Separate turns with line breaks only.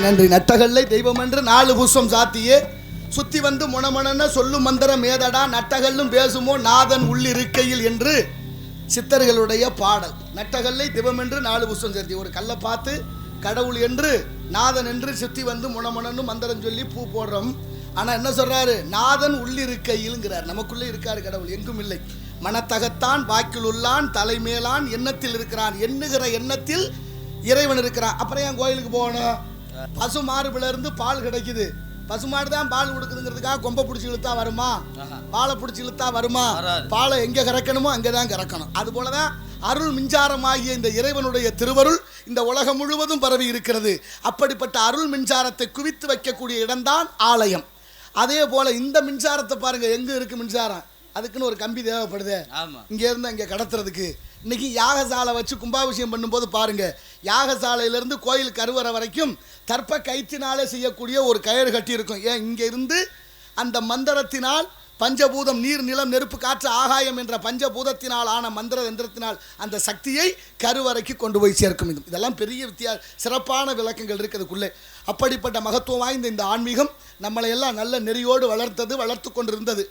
நன்றி. நட்டகல்லை தெய்வம் என்று நாலு பூசம் சாத்தியே. சுத்தி வந்து முணமணன சொல்லும் மந்திரம் ஏதடா நட்டகல்லும் பேசுமோ நாதன் உள்ளிருக்கையில் என்று சித்தர்களுடைய பாடல். நட்டகல்லை தெய்வம் என்று நாலு பூசம் சேர்த்தி. ஒரு கல்லை பார்த்து கடவுள் என்று நாதன் என்று சுத்தி வந்து முணமணன்னு மந்திரம் சொல்லி பூ போடுறோம். ஆனா என்ன சொல்றாரு? நாதன் உள்ளிருக்கையில்ங்கிறார். நமக்குள்ளே இருக்காரு கடவுள். எங்கும் இல்லை. மனத்தகத்தான் வாக்கில் உள்ளான் தலைமேலான் எண்ணத்தில் இருக்கிறான். எண்ணுகிற எண்ணத்தில் இறைவன் இருக்கிறான். அப்புறம் ஏன் கோயிலுக்கு போகணும்? பசு மாடுபில இருந்து பால் கிடைக்குது. பசு மாடு தான் பால் கொடுக்குதுங்கிறதுக்காக கொம்பை பிடிச்சி இழுத்தா வருமா? பாலை பிடிச்சி இழுத்தா வருமா. பாலை எங்க கறக்கணுமோ அங்கே தான் கறக்கணும். அது போலதான் அருள் மின்சாரமாகிய இந்த இறைவனுடைய திருவருள் இந்த உலகம் முழுவதும் பரவி இருக்கிறது. அப்படிப்பட்ட அருள் மின்சாரத்தை குவித்து வைக்கக்கூடிய இடம்தான் ஆலயம். அதே போல இந்த மின்சாரத்தை பாருங்க எங்க இருக்கு மின்சாரம்? அதுக்குன்னு ஒரு கம்பி தேவைப்படுது. இங்க இருந்து அங்க கடத்துறதுக்கு. இன்னைக்கு யாகசாலை வச்சு கும்பாபிஷேகம் பண்ணும்போது பாருங்க யாகசாலையிலிருந்து கோயில் கருவறை வரைக்கும் தர்ப்ப கயிற்றினாலே செய்யக்கூடிய ஒரு கயிறு கட்டி இருக்கும் ஏன்? இங்க இருந்து அந்த மந்திரத்தினால் பஞ்சபூதம் நீர் நிலம் நெருப்பு காற்று ஆகாயம் என்ற பஞ்சபூதத்தினால் ஆன மந்திர எந்திரத்தினால் அந்த சக்தியை கருவறைக்கு கொண்டு போய் சேர்க்கும். இது இதெல்லாம் பெரிய வித்தியா சிறப்பான விளக்கங்கள் இருக்குதுக்குள்ளே அப்படிப்பட்ட மகத்துவம் வாய்ந்த இந்த ஆன்மீகம் நம்மளை எல்லாம் நல்ல நெறியோடு வளர்த்தது வளர்த்து கொண்டிருந்தது.